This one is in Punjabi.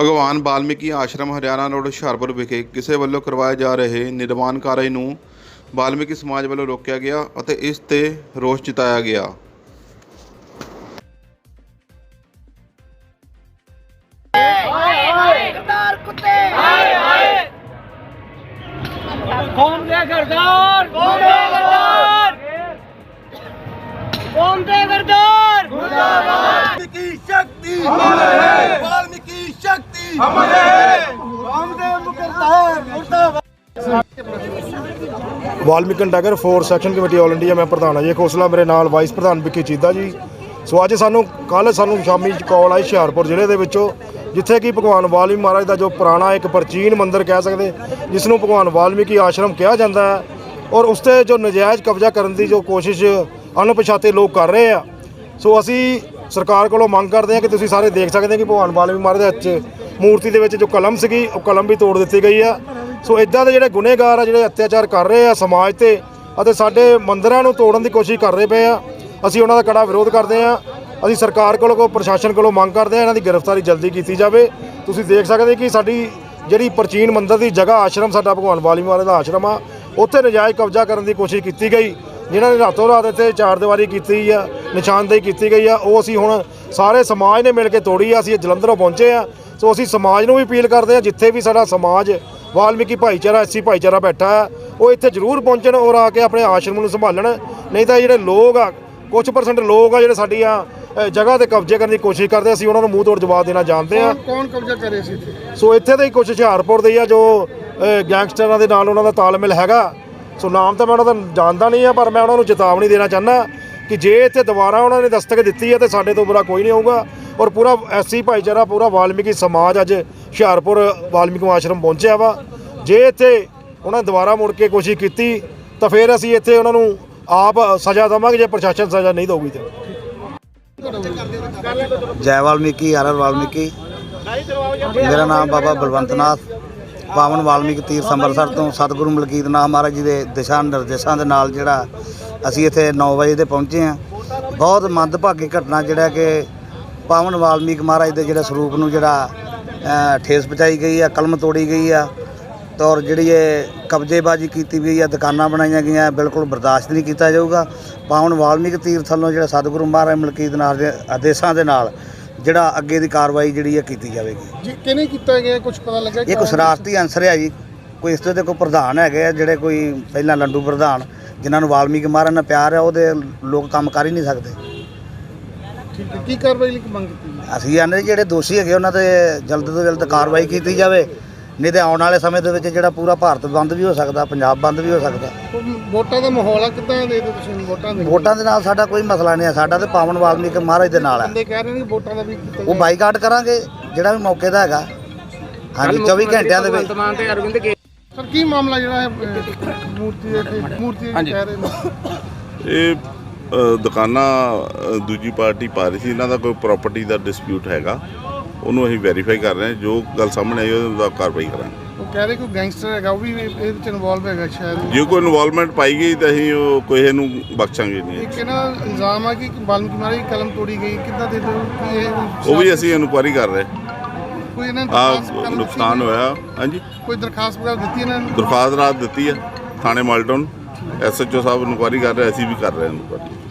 ਭਗਵਾਨ ਵਾਲਮੀਕੀ ਆਸ਼ਰਮ ਹਰਿਆਣਾ ਰੋਡ ਹੁਸ਼ਿਆਰਪੁਰ ਵਿਖੇ ਕਿਸੇ ਵੱਲੋਂ ਕਰਵਾਏ ਜਾ ਰਹੇ ਨਿਰਮਾਣ ਕਾਰਜ ਨੂੰ ਬਾਲਮੀਕੀ ਸਮਾਜ ਵੱਲੋਂ ਰੋਕਿਆ ਗਿਆ ਅਤੇ ਇਸ ਤੇ ਰੋਸ ਜਤਾਇਆ ਗਿਆ। ਕੌਮ ਦੇ ਗਰਦਾਰ ਕੌਮ ਦੇ ਗਰਦਾਰ। ਕੌਮ ਦੇ ਗਰਦਾਰ। Valmiki Nagar 4 section committee all India ਮੈਂ ਪ੍ਰਧਾਨ ਹਾਂ ਜੀ। ਖੋਸਲਾ ਮੇਰੇ ਨਾਲ ਵਾਈਸ ਪ੍ਰਧਾਨ ਵਿੱਕੀ ਚੀਦਾ ਜੀ। ਸੋ ਅੱਜ ਸਾਨੂੰ ਕੱਲ ਸਾਨੂੰ ਸ਼ਾਮੀ ਕਾਲ ਆਈ ਹੁਸ਼ਿਆਰਪੁਰ ਜ਼ਿਲ੍ਹੇ ਦੇ ਵਿੱਚੋਂ, ਜਿੱਥੇ ਕਿ ਭਗਵਾਨ ਵਾਲਮੀਕੀ ਮਹਾਰਾਜ ਦਾ ਜੋ ਪੁਰਾਣਾ ਇੱਕ ਪ੍ਰਾਚੀਨ ਮੰਦਿਰ ਕਹਿ ਸਕਦੇ ਜਿਸ ਨੂੰ ਭਗਵਾਨ ਵਾਲਮੀਕੀ ਆਸ਼ਰਮ ਕਿਹਾ ਜਾਂਦਾ ਹੈ ਔਰ ਉਸ ਤੇ ਜੋ ਨਜਾਇਜ਼ ਕਬਜ਼ਾ ਕਰਨ ਦੀ ਜੋ ਕੋਸ਼ਿਸ਼ ਅਣਪਛਾਤੇ ਲੋਕ ਕਰ ਰਹੇ ਆ। ਸੋ ਅਸੀਂ ਸਰਕਾਰ ਕੋਲੋਂ ਮੰਗ ਕਰਦੇ ਹਾਂ ਕਿ ਤੁਸੀਂ ਸਾਰੇ ਦੇਖ ਸਕਦੇ ਹੋ ਕਿ ਭਗਵਾਨ ਵਾਲਮੀਕੀ ਮਹਾਰਾਜ ਦੇ ਮੂਰਤੀ ਦੇ ਵਿੱਚ ਜੋ ਕਲਮ ਸੀਗੀ, ਉਹ ਕਲਮ ਵੀ ਤੋੜ ਦਿੱਤੀ ਗਈ ਆ। ਸੋ ਇਦਾਂ ਦੇ ਜਿਹੜੇ ਗੁਨੇਗਾਰ ਆ, ਜਿਹੜੇ ਅਤਿਆਚਾਰ ਕਰ ਰਹੇ ਆ ਸਮਾਜ ਤੇ ਅਤੇ ਸਾਡੇ ਮੰਦਰਾਂ ਨੂੰ ਤੋੜਨ ਦੀ ਕੋਸ਼ਿਸ਼ ਕਰ ਰਹੇ ਪਏ ਆ, ਅਸੀਂ ਉਹਨਾਂ ਦਾ ਕੜਾ ਵਿਰੋਧ ਕਰਦੇ ਆ। ਅਸੀਂ ਸਰਕਾਰ ਕੋਲੋਂ ਕੋ, ਪ੍ਰਸ਼ਾਸਨ ਕੋਲੋਂ ਮੰਗ ਕਰਦੇ ਆ, ਇਹਨਾਂ ਦੀ ਗ੍ਰਿਫਤਾਰੀ ਜਲਦੀ ਕੀਤੀ ਜਾਵੇ। ਤੁਸੀਂ ਦੇਖ ਸਕਦੇ ਕਿ ਸਾਡੀ ਜਿਹੜੀ ਪ੍ਰਾਚੀਨ ਮੰਦਰ ਦੀ ਜਗ੍ਹਾ ਆਸ਼ਰਮ ਸਾਡਾ ਭਗਵਾਨ ਵਾਲੀ ਮਹਾਰਾਜ ਦਾ ਆਸ਼ਰਮ ਆ, ਉੱਥੇ ਨਜਾਇਜ਼ ਕਬਜ਼ਾ ਕਰਨ ਦੀ ਕੋਸ਼ਿਸ਼ ਕੀਤੀ ਗਈ। ਜਿਨ੍ਹਾਂ ਨੇ ਰਾਤੋਂ ਰਾਤ ਇੱਥੇ ਚਾਰ ਦੀਵਾਰੀ ਕੀਤੀ ਆ, ਨਿਸ਼ਾਨਦੇਹੀ ਕੀਤੀ ਗਈ ਆ, ਉਹ ਅਸੀਂ ਹੁਣ ਸਾਰੇ ਸਮਾਜ ਨੇ ਮਿਲ ਕੇ ਤੋੜੀ ਆ, ਅਸੀਂ ਜਲੰਧਰੋਂ ਪਹੁੰਚੇ ਆ। ਸੋ ਅਸੀਂ ਸਮਾਜ ਨੂੰ ਵੀ ਅਪੀਲ ਕਰਦੇ ਆ, ਜਿੱਥੇ ਵੀ ਸਾਡਾ ਸਮਾਜ ਵਾਲਮੀਕੀ ਭਾਈਚਾਰਾ ਐਸੀ ਭਾਈਚਾਰਾ ਬੈਠਾ ਹੈ। ਉਹ ਇੱਥੇ ਜ਼ਰੂਰ ਪਹੁੰਚਣ ਔਰ ਆ ਕੇ ਆਪਣੇ ਆਸ਼ਰਮ ਨੂੰ ਸੰਭਾਲਣ। ਨਹੀਂ ਤਾਂ ਜਿਹੜੇ ਲੋਕ ਆ ਕੁਝ ਪਰਸੈਂਟ ਲੋਕ ਆ ਜਿਹੜੇ ਸਾਡੀਆਂ ਜਗ੍ਹਾ ਤੇ ਕਬਜ਼ੇ ਕਰਨ ਦੀ ਕੋਸ਼ਿਸ਼ ਕਰਦੇ ਅਸੀਂ ਉਹਨਾਂ ਨੂੰ ਮੂੰਹ ਤੋੜ ਜਵਾਬ ਦੇਣਾ ਜਾਣਦੇ ਆ। ਕੌਣ ਕਬਜ਼ਾ ਕਰੇ ਸੀ ਇੱਥੇ? ਸੋ ਇੱਥੇ ਦੇ ਹੀ ਕੁਝ ਹੁਸ਼ਿਆਰਪੁਰ ਦੇ ਆ ਜੋ ਗੈਂਗਸਟਰਾਂ ਦੇ ਨਾਲ ਉਹਨਾਂ ਦਾ ਤਾਲਮੇਲ ਹੈਗਾ। ਸੋ ਨਾਮ ਤਾਂ ਮੈਂ ਉਹਨਾਂ ਦਾ ਜਾਣਦਾ ਨਹੀਂ ਆ ਪਰ ਮੈਂ ਉਹਨਾਂ ਨੂੰ ਚੇਤਾਵਨੀ ਦੇਣਾ ਚਾਹੁੰਦਾ ਕਿ ਜੇ ਇੱਥੇ ਦੁਬਾਰਾ ਉਹਨਾਂ ਨੇ ਦਸਤਕ ਦਿੱਤੀ ਹੈ ਤੇ ਸਾਡੇ ਤੋਂ ਬੁਰਾ ਕੋਈ ਨਹੀਂ ਹੋਊਗਾ। ਔਰ ਪੂਰਾ ਐਸੀ ਭਾਈਚਾਰਾ ਪੂਰਾ ਵਾਲਮੀਕੀ ਸਮਾਜ ਅੱਜ ਹੁਸ਼ਿਆਰਪੁਰ ਵਾਲਮੀਕ ਆਸ਼ਰਮ ਪਹੁੰਚਿਆ ਵਾ। ਜੇ ਇੱਥੇ ਉਹਨਾਂ ਦੁਬਾਰਾ ਮੁੜ ਕੇ ਕੋਸ਼ਿਸ਼ ਕੀਤੀ, ਤਾਂ ਫਿਰ ਅਸੀਂ ਇੱਥੇ ਉਹਨਾਂ ਨੂੰ ਆਪ ਸਜ਼ਾ ਦੇਵਾਂਗੇ, ਜੇ ਪ੍ਰਸ਼ਾਸਨ ਸਜ਼ਾ ਨਹੀਂ ਦੇਊਗੀ ਤੇ। ਜੈ ਵਾਲਮੀਕੀ, ਹਰ ਵਾਲਮੀਕੀ। ਮੇਰਾ ਨਾਮ ਬਾਬਾ ਬਲਵੰਤ ਨਾਥ। ਪਾਵਨ ਵਾਲਮੀਕੀ ਤੀਰਥ ਅੰਮ੍ਰਿਤਸਰ ਤੋਂ ਸਤਿਗੁਰੂ ਮਲਕੀਤ ਨਾਥ ਮਹਾਰਾਜ ਜੀ ਦੇ ਦਿਸ਼ਾ ਨਿਰਦੇਸ਼ਾਂ ਦੇ ਨਾਲ ਜਿਹੜਾ ਅਸੀਂ ਇੱਥੇ 9 ਵਜੇ ਤੇ ਪਹੁੰਚੇ ਹਾਂ। ਬਹੁਤ ਮੰਦਭਾਗੀ ਘਟਨਾ ਜਿਹੜਾ ਕਿ ਪਾਵਨ ਵਾਲਮੀਕ ਮਹਾਰਾਜ ਦੇ ਜਿਹੜੇ ਸਰੂਪ ਨੂੰ ਜਿਹੜਾ ਠੇਸ ਪਹੁੰਚਾਈ ਗਈ ਆ ਕਲਮ ਤੋੜੀ ਗਈ ਆ ਤੇ ਔਰ ਜਿਹੜੀ ਇਹ ਕਬਜ਼ੇਬਾਜ਼ੀ ਕੀਤੀ ਗਈ ਆ ਦੁਕਾਨਾਂ ਬਣਾਈਆਂ ਗਈਆਂ ਬਿਲਕੁਲ ਬਰਦਾਸ਼ਤ ਨਹੀਂ ਕੀਤਾ ਜਾਊਗਾ। ਪਾਵਨ ਵਾਲਮੀਕ ਤੀਰਥ ਵੱਲੋਂ ਜਿਹੜਾ ਸਤਿਗੁਰੂ ਮਹਾਰਾਜ ਮਲਕੀਤ ਨਾਥ ਦੇ ਆਦੇਸ਼ਾਂ ਦੇ ਨਾਲ ਜਿਹੜਾ ਅੱਗੇ ਦੀ ਕਾਰਵਾਈ ਜਿਹੜੀ ਹੈ ਕੀਤੀ ਜਾਵੇਗੀ। ਜੀ ਕਿਹਨੇ ਕੀਤਾ ਗਿਆ? ਕੁਝ ਪਤਾ ਲੱਗਾ ਇਹ ਕੋਈ ਸ਼ਰਾਰਤੀ ਅੰਸਰ ਹੈ ਜੀ। ਕੋਈ ਇਸ ਤੇ ਕੋਈ ਪ੍ਰਧਾਨ ਹੈਗੇ ਆ ਜਿਹੜੇ ਕੋਈ ਪਹਿਲਾਂ ਲੰਡੂ ਪ੍ਰਧਾਨ ਜਿਨ੍ਹਾਂ ਨੂੰ ਵਾਲਮੀਕ ਮਹਾਰਾਜ ਨਾਲ ਪਿਆਰ ਹੈ ਉਹਦੇ ਲੋਕ ਕੰਮ ਕਰ ਹੀ ਨਹੀਂ ਸਕਦੇ। ਠੀਕ ਹੈ। ਕੀ ਕਾਰਵਾਈ ਲਈ ਮੰਗ ਕੀਤੀ ਜੀ? ਅਸੀਂ ਆਨੇ ਜਿਹੜੇ ਦੋਸ਼ੀ ਹੈਗੇ ਉਹਨਾਂ ਤੇ ਜਲਦ ਤੋਂ ਜਲਦ ਕਾਰਵਾਈ ਕੀਤੀ ਜਾਵੇ ਨਹੀਂ ਤੇ ਆਉਣ ਵਾਲੇ ਸਮੇਂ ਦੇ ਵਿੱਚ ਜਿਹੜਾ ਪੂਰਾ ਭਾਰਤ ਬੰਦ ਵੀ ਹੋ ਸਕਦਾ ਪੰਜਾਬ ਬੰਦ ਵੀ ਹੋ ਸਕਦਾ। ਉਹ ਵੋਟਾਂ ਦਾ ਮਾਹੌਲ ਆ ਕਿੱਦਾਂ ਦੇ ਦਿਓ ਤੁਸੀਂ ਵੋਟਾਂ ਦੇ ਵੋਟਾਂ ਦੇ ਨਾਲ ਸਾਡਾ ਕੋਈ ਮਸਲਾ ਨਹੀਂ ਹੈ ਸਾਡਾ ਤੇ ਪਾਵਨ ਵਾਲਮੀਕ ਮਹਾਰਾਜ ਦੇ ਨਾਲ ਹੈ। ਬੰਦੇ ਕਹਿ ਰਹੇ ਨੇ ਕਿ ਵੋਟਾਂ ਦਾ ਵੀ ਕੀਤਾ ਉਹ ਬਾਈਕਾਟ ਕਰਾਂਗੇ ਜਿਹੜਾ ਵੀ ਮੌਕੇ ਦਾ ਹੈਗਾ। ਹਾਂਜੀ 24 ਘੰਟਿਆਂ ਦੇ ਵਿੱਚ ਸਰ ਕੀ ਮਾਮਲਾ ਜਿਹੜਾ ਹੈ ਅਹ, ਮੂਰਤੀ ਦੇ ਤੇ ਮੂਰਤੀ ਦੇ ਕਹਿ ਰਹੇ ਨੇ? ਇਹ ਦੁਕਾਨਾਂ ਦੂਜੀ ਪਾਰਟੀ ਪਾ ਰਹੀ ਸੀ ਇਹਨਾਂ ਦਾ ਕੋਈ ਪ੍ਰਾਪਰਟੀ ਦਾ ਡਿਸਪਿਊਟ ਹੈਗਾ। ਉਹਨੂੰ ਅਸੀਂ ਵੈਰੀਫਾਈ ਕਰ ਰਹੇ ਹਾਂ ਜੋ ਗੱਲ ਸਾਹਮਣੇ ਆਈ ਉਹਦਾ ਕਾਰਵਾਈ ਕਰਾਂਗੇ। ਉਹ ਕਹਿ ਰਹੇ ਕੋਈ ਗੈਂਗਸਟਰ ਹੈਗਾ ਉਹ ਵੀ ਇਹਦੇ ਵਿੱਚ ਇਨਵੋਲਵ ਹੈਗਾ ਸ਼ਾਇਦ। ਜੇ ਕੋਈ ਇਨਵੋਲਵਮੈਂਟ ਪਾਈ ਗਈ ਤਾਂ ਅਸੀਂ ਉਹ ਕਿਸੇ ਨੂੰ ਬਖਸ਼ਾਂਗੇ ਨਹੀਂ। ਇੱਕ ਇਹਨਾਂ ਦਾ ਇਲਜ਼ਾਮ ਆ ਕਿ ਵਾਲਮੀਕੀ ਮਹਾਰਾਜ ਦੀ ਕਲਮ ਤੋੜੀ ਗਈ ਕਿੱਦਾਂ ਦੇ ਦਿਓ ਕਿ ਇਹ ਉਹ ਵੀ ਅਸੀਂ ਇਨਕੁਆਇਰੀ ਕਰ ਰਹੇ। ਕੋਈ ਇਹਨਾਂ ਨੇ ਆ ਨੁਕਸਾਨ? ਹੋਇਆ ਹਾਂਜੀ। ਕੋਈ ਦਰਖਾਸਤ ਵਗੈਰਾ ਦਿੱਤੀ ਇਹਨਾਂ ਨੇ? ਦਰਖਾਸਤ ਰਾਤ ਦਿੱਤੀ ਹੈ ਥਾਣੇ ਮਾਲਟਨ ਐਸਐਚਓ ਸਾਹਿਬ ਇਨਕੁਆਇਰੀ ਕਰ ਰਹੇ ਅਸੀਂ ਵੀ ਕਰ ਰਹੇ ਹਾਂ ਇਨਕੁਆਇਰੀ